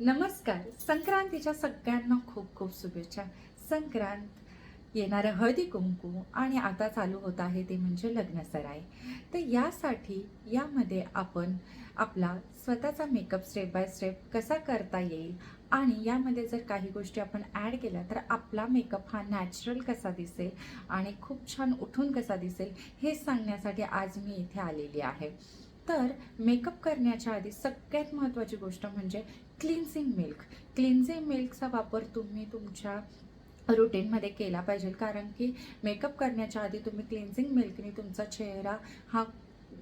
नमस्कार. संक्रांतीच्या सगळ्यांना खूप खूप शुभेच्छा. संक्रांत येणारं हळदी कुंकू आणि आता चालू होत आहे ते म्हणजे लग्नसराय तर यासाठी यामध्ये आपण आपला स्वतःचा मेकअप स्टेप बाय स्टेप कसा करता येईल आणि यामध्ये जर काही गोष्टी आपण ॲड केल्या तर आपला मेकअप हा नॅचरल कसा दिसेल आणि खूप छान उठून कसा दिसेल हे सांगण्यासाठी आज मी इथे आलेली आहे. तर मेकअप करण्याच्या आधी सगळ्यात महत्त्वाची गोष्ट म्हणजे क्लिन्झिंग मिल्क क्लिन्झिंग मिल्कचा वापर तुम्ही तुमच्या रुटीनमध्ये केला पाहिजे. कारण की मेकअप करण्याच्या आधी तुम्ही क्लिन्झिंग मिल्कने तुमचा चेहरा हा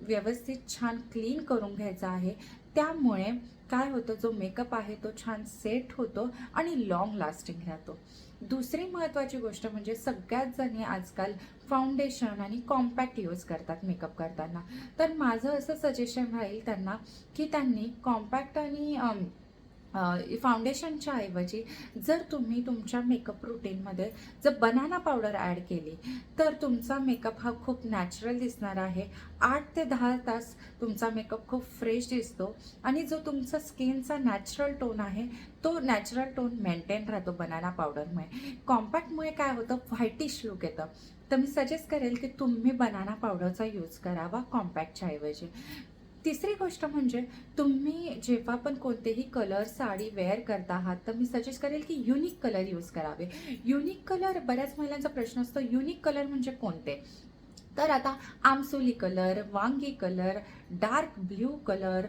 व्यवस्थित छान क्लीन करून घ्यायचा आहे. त्यामुळे काय होतं जो मेकअप आहे तो छान सेट होतो आणि लॉंग लास्टिंग राहतो. दुसरी महत्त्वाची गोष्ट म्हणजे सगळ्यात जणी आजकाल फाउंडेशन आणि कॉम्पॅक्ट यूज करतात मेकअप करताना. तर माझं असं सजेशन राहील त्यांना की त्यांनी कॉम्पॅक्ट आणि फाउंडेशनच्या ऐवजी जर तुम्ही तुमच्या मेकअप रुटीनमध्ये जर बनाना पावडर ॲड केली तर तुमचा मेकअप हा खूप नॅचरल दिसणार आहे. आठ ते दहा तास तुमचा मेकअप खूप फ्रेश दिसतो आणि जो तुमचा स्किनचा नॅचरल टोन आहे तो नॅचरल टोन मेंटेन राहतो बनाना पावडरमुळे कॉम्पॅक्टमुळे काय होतं? व्हाईटिश लुक येतं. तर मी सजेस्ट करेल की तुम्ही बनाना पावडरचा यूज करावा कॉम्पॅक्टच्या ऐवजी. तिसरी गोष्ट म्हणजे तुम्ही जेव्हा पण कोणतेही कलर साडी वेअर करता आहात तर मी सजेस्ट करेल की युनिक कलर यूज करावे. युनिक कलर बऱ्याच महिलांचा प्रश्न असतो. युनिक कलर म्हणजे कोणते? तर आता आमसोली कलर वांगी कलर डार्क ब्ल्यू कलर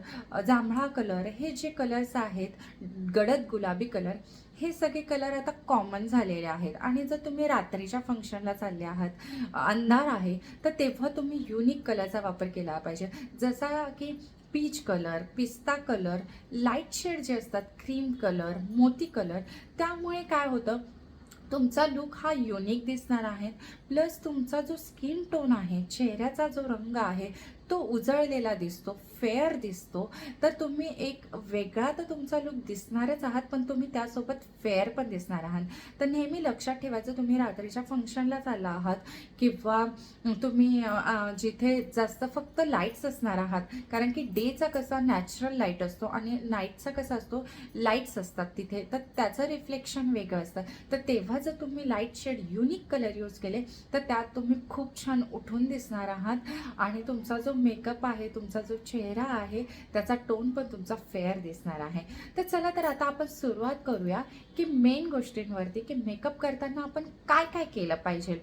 जांभळा कलर हे जे कलर्स आहेत गडद गुलाबी कलर हे सगळे कलर आता कॉमन झालेले आहेत. आणि जर तुम्ही रात्रीच्या फंक्शनला चालले आहात अंधार आहे तर तेव्हा तुम्ही युनिक कलरचा वापर केला पाहिजे. जसा की पीच कलर पिस्ता कलर लाइट शेड जे असतात क्रीम कलर मोती कलर त्यामुळे काय होतं तुमचा लुक हा युनिक दिसणार आहे. प्लस तुमचा जो स्किन टोन आहे चेहऱ्याचा जो रंग आहे तो उजळलेला दिसतो फेअर दिसतो. तर तुम्ही एक वेगळा तर तुमचा लुक दिसणारच आहात पण तुम्ही त्यासोबत फेअर पण दिसणार आहात. तर नेहमी लक्षात ठेवायचं तुम्ही रात्रीच्या फंक्शनला चालला आहात किंवा तुम्ही जिथे जास्त फक्त लाईट्स असणार आहात कारण की डेचा कसा नॅचरल लाइट असतो आणि नाईटचा कसा असतो लाईट्स असतात तिथे. तर त्याचं रिफ्लेक्शन वेगळं असतं. तर तेव्हा जर तुम्ही light shade unique colour use केले तर त्यात तुम्ही खूप छान उठून दिसणार आहात. आणि तुमचा जो मेकअप आहे तुमचा जो चेहरा आहे त्याचा टोन पण तुमचा फेअर दिसणार आहे. तर चला तर आता आपण सुरुवात करूया की मेन गोष्टींवरती की मेकअप करताना आपण काय काय केलं पाहिजे?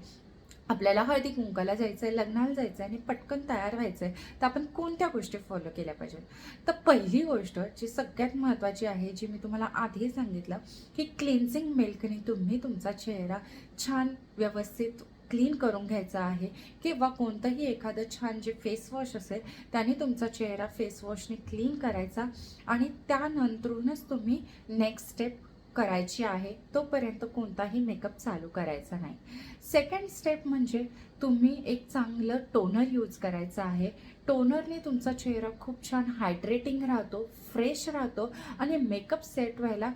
आपल्याला हळदी कुंकाला जायचं आहे लग्नाला जायचं आहे आणि पटकन तयार व्हायचं आहे तर आपण कोणत्या गोष्टी फॉलो केल्या पाहिजेत तर पहिली गोष्ट जी सगळ्यात महत्त्वाची आहे जी मी तुम्हाला आधी सांगितलं की क्लिन्झिंग मिल्कने तुम्ही तुमचा चेहरा छान व्यवस्थित क्लीन करून घ्यायचा आहे किंवा कोणतंही एखादं छान जे फेसवॉश असेल त्याने तुमचा चेहरा फेसवॉशने क्लीन करायचा आणि त्यानंतरूनच तुम्ही नेक्स्ट स्टेप करायची आहे. तोपर्यंत कोणताही मेकअप चालू करायचा नाही. सेकंड स्टेप म्हणजे तुम्ही एक चांगलं टोनर यूज करायचं आहे. टोनरने तुमचा चेहरा खूप छान हायड्रेटिंग राहतो फ्रेश राहतो आणि मेकअप सेट व्हायला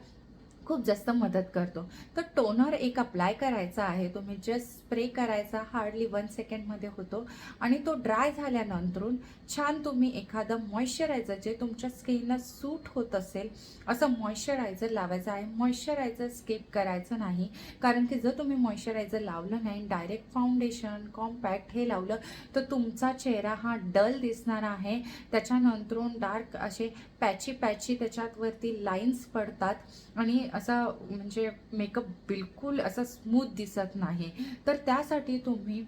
खूप जास्त मदत करतो. तर टोनर एक अप्लाय करायचा आहे. तुम्ही जस्ट स्प्रे करायचा. हार्डली वन सेकंडमध्ये होतो. आणि तो ड्राय झाल्यानंतरून छान तुम्ही एखादं मॉइश्चरायझर जे तुमच्या स्किनला सूट होत असेल असं मॉइश्चरायझर लावायचं आहे. मॉइश्चरायझर स्किप करायचं नाही. कारण की जर तुम्ही मॉइश्चरायझर लावलं नाही डायरेक्ट फाउंडेशन कॉम्पॅक्ट हे लावलं तर तुमचा चेहरा हा डल दिसणार आहे. त्याच्यानंतरून डार्क असे पॅची पॅची त्याच्यावरती लाईन्स पडतात. आणि असा म्हणजे मेकअप बिलकुल असा स्मूथ दिसत नाही. तर त्यासाठी तुम्ही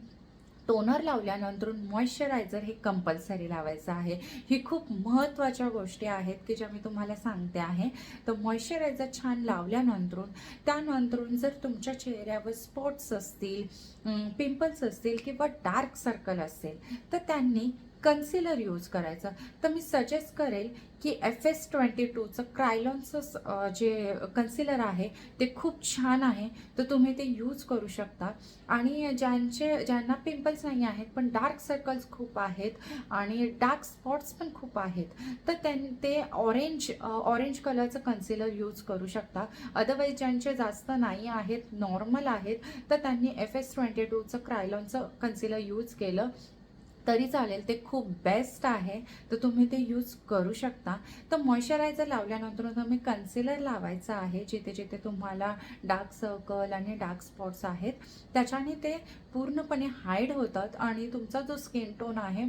टोनर लावल्यानंतर मॉइश्चरायझर हे कंपल्सरी लावायचं आहे. ही खूप महत्त्वाच्या गोष्टी आहेत की ज्या मी तुम्हाला सांगते आहे. तर मॉइश्चरायझर छान लावल्यानंतरून त्यानंतरून जर तुमच्या चेहऱ्यावर स्पॉट्स असतील पिंपल्स असतील किंवा डार्क सर्कल असेल तर त्यांनी कन्सिलर यूज करायचं. तर मी सजेस्ट करेल की एफ एस ट्वेंटी टूचं क्रायलॉनचं जे कन्सिलर आहे ते खूप छान आहे. तर तुम्ही ते यूज करू शकता. आणि ज्यांचे ज्यांना पिंपल्स नाही आहेत पण डार्क सर्कल्स खूप आहेत आणि डार्क स्पॉट्स पण खूप आहेत तर त्यां ते ऑरेंज ऑरेंज कलरचं कन्सिलर यूज करू शकता. अदरवाईज ज्यांचे जास्त नाही आहेत नॉर्मल आहेत तर त्यांनी एफ एस ट्वेंटी टूचं क्रायलॉनचं कन्सिलर यूज केलं. तरी चालेल ते खूप बेस्ट आहे. तर तुम्ही ते यूज करू शकता. तर मॉइश्चरायझर लावल्यानंतर तुम्ही कन्सिलर लावायचं आहे जिथे जिथे तुम्हाला डार्क सर्कल आणि डार्क स्पॉट्स आहेत. त्याच्याने ते पूर्णपणे हाईड होतात आणि तुमचा जो स्किन टोन आहे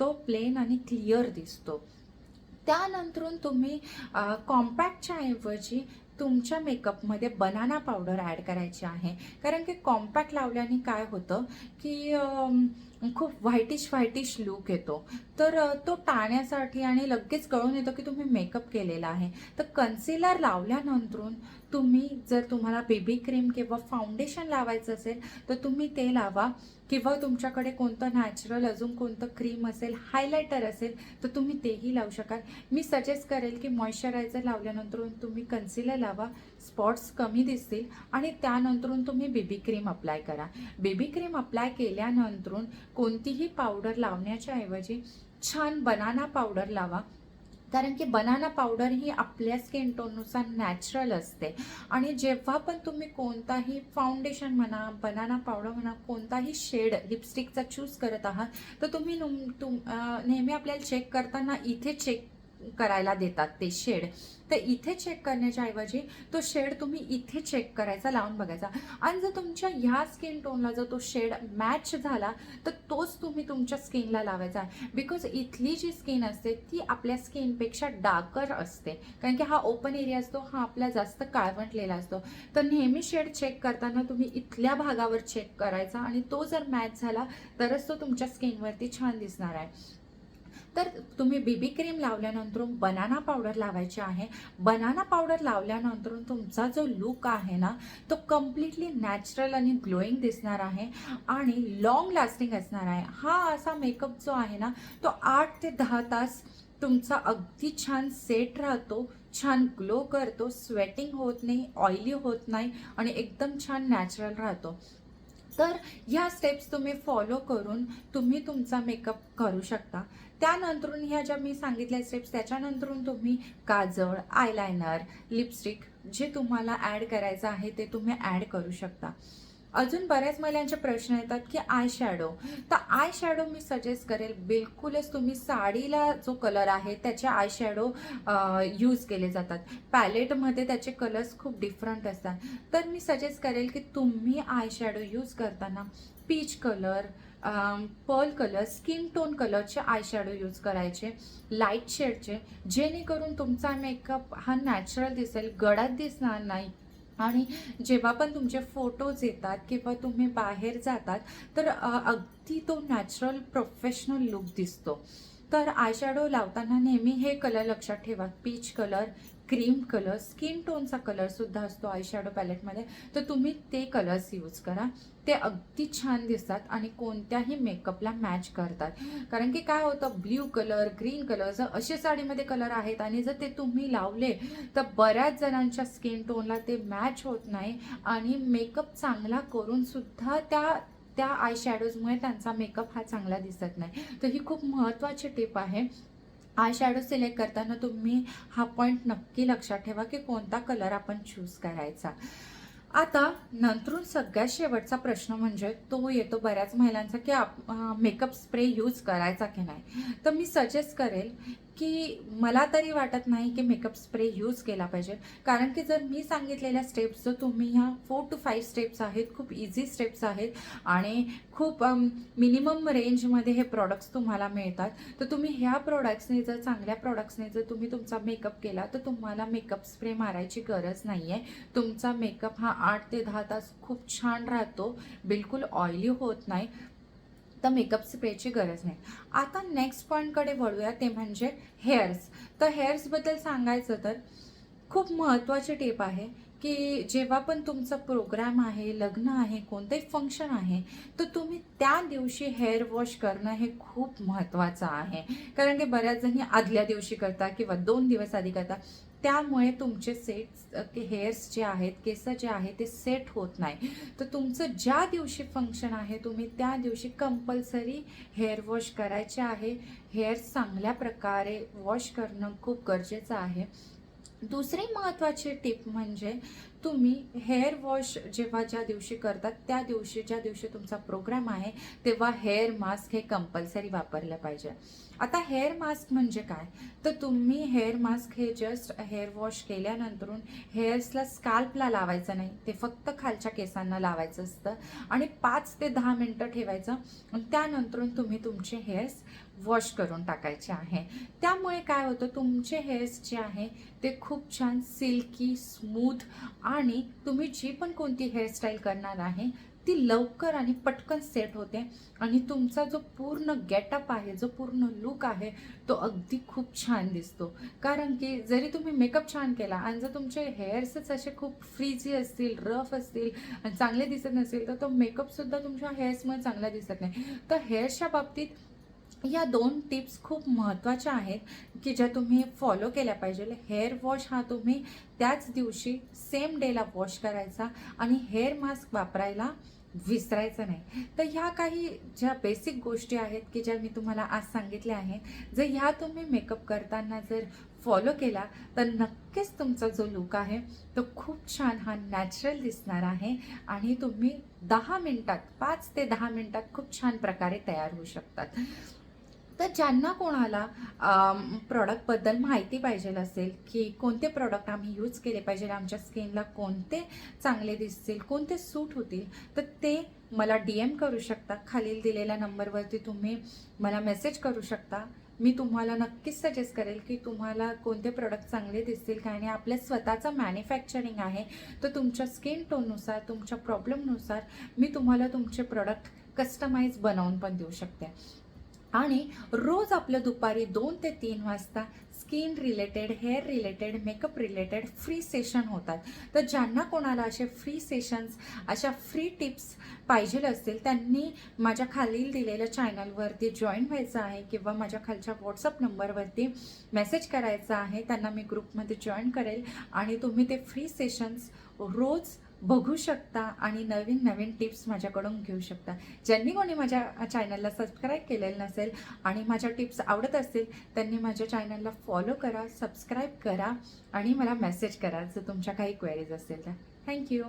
तो प्लेन आणि क्लिअर दिसतो. त्यानंतरून तुम्ही कॉम्पॅक्टच्या ऐवजी तुमच्या मेकअपमध्ये बनाना पावडर ॲड करायची आहे. कारण की कॉम्पॅक्ट लावल्याने काय होतं की खूप व्हाईटिश व्हाईटिश लुक येतो. तर तो टाळण्यासाठी आणि लगेच कळून येतं की तुम्ही मेकअप केलेला आहे. तर कन्सिलर लावल्यानंतरून तुम्ही जर तुम्हाला बेबी क्रीम किंवा फाउंडेशन लावायचं असेल तर तुम्ही ते लावा. किंवा तुमच्याकडे कोणतं नॅचरल अजून कोणतं क्रीम असेल हायलायटर असेल तर तुम्ही तेही लावू शकाल. मी सजेस्ट करेल की मॉइश्चरायझर लावल्यानंतरून तुम्ही कन्सिलर लावा. स्पॉट्स कमी दिसतील आणि त्यानंतरून तुम्ही बेबी क्रीम अप्लाय करा. बेबी क्रीम अप्लाय केल्यानंतरून कोणतीही पावडर लावण्याच्या ऐवजी छान बनाना पावडर लावा. कारण की बनाना पावडर ही आपल्या स्किन टोननुसार नॅचरल असते. आणि जेव्हा पण तुम्ही कोणताही फाउंडेशन म्हणा बनाना पावडर म्हणा कोणताही शेड लिपस्टिकचा चूज करत आहात तर तुम्ही तुम नेहमी आपल्याला चेक करताना इथे चेक करायला देतात ते शेड. तर इथे चेक करण्याच्या ऐवजी तो शेड तुम्ही इथे चेक करायचा लावून बघायचा. आणि जर तुमच्या ह्या स्किन टोनला जर तो शेड मॅच झाला तर तोच तुम्ही तुमच्या स्किनला लावायचा आहे. बिकॉज इथली जी स्किन असते ती आपल्या स्किनपेक्षा डार्कर असते. कारण की हा ओपन एरिया असतो हा आपला जास्त काळवंटलेला असतो. तर नेहमी शेड चेक करताना तुम्ही इथल्या भागावर चेक करायचा आणि तो जर मॅच झाला तरच तो तुमच्या स्किनवरती छान दिसणार आहे. तर तुम्ही बीबी क्रीम लावल्यानंतर बनाना पावडर लावायची आहे. बनाना पावडर लावल्यानंतर तुमचा जो लुक आहे ना तो कम्प्लिटली नॅचरल आणि ग्लोईंग दिसणार आहे आणि लॉंग लास्टिंग असणार आहे. हा असा मेकअप जो आहे ना तो आठ ते दहा तास तुमचा अगदी छान सेट राहतो छान ग्लो करतो स्वेटिंग होत नाही ऑइली होत नाही आणि एकदम छान नॅचरल राहतो. तर ह्या स्टेप्स तुम्ही फॉलो करून तुम्ही तुमचा मेकअप करू शकता. त्यानंतरून ह्या ज्या मी सांगितल्या स्टेप्स त्याच्यानंतरून तुम्ही काजळ आयलायनर लिपस्टिक जे तुम्हाला ॲड करायचं आहे ते तुम्ही ॲड करू शकता. अजून बऱ्याच महिलांचे प्रश्न येतात की आय शॅडो तर आय शॅडो मी सजेस्ट करेल बिलकुलच तुम्ही साडीला जो कलर आहे त्याचे आय शॅडो यूज केले जातात. पॅलेटमध्ये त्याचे कलर्स खूप डिफरंट असतात. तर मी सजेस्ट करेल की तुम्ही आय शॅडो यूज करताना peach colour pearl colour skin tone कलरचे आय शॅडो यूज करायचे लाइट शेडचे जेणेकरून तुमचा मेकअप हा नॅचरल दिसेल गडात दिसणार नाही. आणि जेव्हा पण तुमचे फोटोज येतात किंवा तुम्ही बाहेर जातात तर अगदी तो नॅचरल प्रोफेशनल लुक दिसतो. तर आयशॅडो लावताना नेहमी हे कलर लक्षात ठेवा. Peach colour cream colour skin टोनचा कलरसुद्धा असतो आय शॅडो पॅलेटमध्ये तर तुम्ही ते कलर्स यूज करा. ते अगदी छान दिसतात आणि कोणत्याही मेकअपला मॅच करतात. कारण की काय होतं ब्ल्यू कलर ग्रीन कलर जर असे साडीमध्ये कलर आहेत आणि जर ते तुम्ही लावले तर बऱ्याच जणांच्या स्किन टोनला ते मॅच होत नाही आणि मेकअप चांगला करूनसुद्धा त्या त्या आय शॅडोजमुळे त्यांचा मेकअप हा चांगला दिसत नाही. तर ही खूप महत्त्वाची टिप आहे. आय शॅडो सिलेक्ट करताना तुम्ही हा पॉईंट नक्की लक्षात ठेवा की कोणता कलर आपण चूज करायचा. आता नंतरून सगळ्यात शेवटचा प्रश्न म्हणजे तो येतो बऱ्याच महिलांचा की आप मेकअप स्प्रे यूज करायचा की नाही. तर मी सजेस्ट करेल की मला तरी वाटत नाही की मेकअप स्प्रे यूज केला पाहिजे. कारण की जर मी सांगितलेल्या स्टेप्स जर तुम्ही ह्या फोर टू फाईव्ह स्टेप्स आहेत खूप इझी स्टेप्स आहेत आणि खूप मिनिमम रेंजमध्ये हे प्रॉडक्ट्स तुम्हाला मिळतात तर तुम्ही ह्या प्रॉडक्ट्सने जर चांगल्या प्रॉडक्ट्सने जर तुम्ही तुमचा मेकअप केला तर तुम्हाला मेकअप स्प्रे मारायची गरज नाही आहे तुमचा मेकअप हा आठ ते दहा तास खूप छान राहतो. बिलकुल ऑइली होत नाही. तर मेकअप स्प्रेची गरज नाही. आता नेक्स्ट पॉईंटकडे वळूया ते म्हणजे हेअर्स तर हेअर्सबद्दल सांगायचं तर खूप महत्त्वाची टिप आहे की जेव्हा पण तुमचा प्रोग्राम आहे लग्न आहे कोणतंही फंक्शन आहे तर तुम्ही त्या दिवशी हेअर वॉश करणं हे खूप महत्त्वाचं आहे. कारण की बऱ्याच जणी आदल्या दिवशी करता किंवा दोन दिवस आधी करता. त्यामुळे तुमचे सेट हेअर्स जे आहेत केस जे आहे ते सेट होत नाही. तर तुमचं ज्या दिवशी फंक्शन आहे तुम्ही त्या दिवशी कंपल्सरी हेअर वॉश करायचे आहे. हेअर्स चांगल्या प्रकारे वॉश करणं खूप गरजेचं आहे. दुसरी महत्त्वाची टिप म्हणजे तुम्ही हेअर वॉश जेव्हा ज्या दिवशी करतात त्या दिवशी ज्या दिवशी तुमचा प्रोग्राम आहे तेव्हा हेअर मास्क हे कंपल्सरी वापरलं पाहिजे. आता हेअर मास्क म्हणजे काय? तर तुम्ही हेअर मास्क हे जस्ट हेअर वॉश केल्यानंतरून हेअर्सला स्काल्पला लावायचं नाही. ते फक्त खालच्या केसांना लावायचं असतं. आणि पाच ते दहा मिनटं ठेवायचं. त्यानंतरून तुम्ही तुमचे हेअर्स वॉश करून टाकायचे आहे. त्यामुळे काय होतं तुमचे हेअर्स जे आहे ते खूप छान सिल्की स्मूथ आणि तुम्ही जी पण कोणती हेअरस्टाईल करणार आहे ती लवकर आणि पटकन सेट होते आणि तुमचा जो पूर्ण गेटअप आहे जो पूर्ण लुक आहे तो अगदी खूप छान दिसतो. कारण की जरी तुम्ही मेकअप छान केला आणि जर तुमचे हेअर्सच असे खूप फ्रीजी असतील रफ असतील आणि चांगले दिसत नसेल तर तो मेकअपसुद्धा तुमच्या हेअर्समध्ये चांगला दिसत नाही. तर हेअर्सच्या बाबतीत या दोन टिप्स खूप महत्त्वाच्या आहेत की ज्या तुम्ही फॉलो केल्या पाहिजे. हेअर वॉश हा तुम्ही त्याच दिवशी सेम डेला वॉश करायचा आणि हेअर मास्क वापरायला विसरायचं नाही. तर ह्या काही ज्या बेसिक गोष्टी आहेत की ज्या मी तुम्हाला आज सांगितल्या आहेत जर ह्या तुम्ही मेकअप करताना जर फॉलो केला तर नक्कीच तुमचा जो लुक आहे तो खूप छान हा नॅचरल दिसणार आहे आणि तुम्ही दहा मिनटात पाच ते दहा मिनटात खूप छान प्रकारे तयार होऊ शकतात. तर ज्यांना कोणाला प्रॉडक्टबद्दल माहिती पाहिजे असेल की कोणते प्रॉडक्ट आम्ही यूज केले पाहिजे आमच्या स्किनला कोणते चांगले दिसतील कोणते सूट होतील तर ते मला डी एम करू शकता. खालील दिलेल्या नंबरवरती तुम्ही मला मेसेज करू शकता. मी तुम्हाला नक्कीच सजेस्ट करेल की तुम्हाला कोणते प्रोडक्ट चांगले दिसतील काय आणि आपल्या स्वतःचं मॅन्युफॅक्चरिंग आहे. तर तुमच्या स्किन टोननुसार तुमच्या प्रॉब्लेमनुसार मी तुम्हाला तुमचे प्रोडक्ट कस्टमाइज बनवून पण देऊ शकते. आणि रोज आपलं दुपारी दोन ते तीन वाजता skin related hair related makeup related free session होतात. तर ज्यांना कोणाला असे फ्री सेशन्स अशा फ्री टिप्स पाहिजे असतील त्यांनी माझ्या खालील दिलेल्या चॅनलवरती जॉईन व्हायचं आहे किंवा माझ्या खालच्या व्हॉट्सअप नंबरवरती मेसेज करायचा आहे त्यांना मी ग्रुपमध्ये जॉईन करेल. आणि तुम्ही ते फ्री सेशन्स रोज बघू शकता आणि नवीन नवीन टिप्स माझ्याकडून घेऊ शकता. ज्यांनी कोणी माझ्या चॅनलला सबस्क्राईब केलेलं नसेल आणि माझ्या टिप्स आवडत असतील त्यांनी माझ्या चॅनलला फॉलो करा सबस्क्राईब करा आणि मला मेसेज करा जर तुमच्या काही क्वेरीज असतील तर. थँक्यू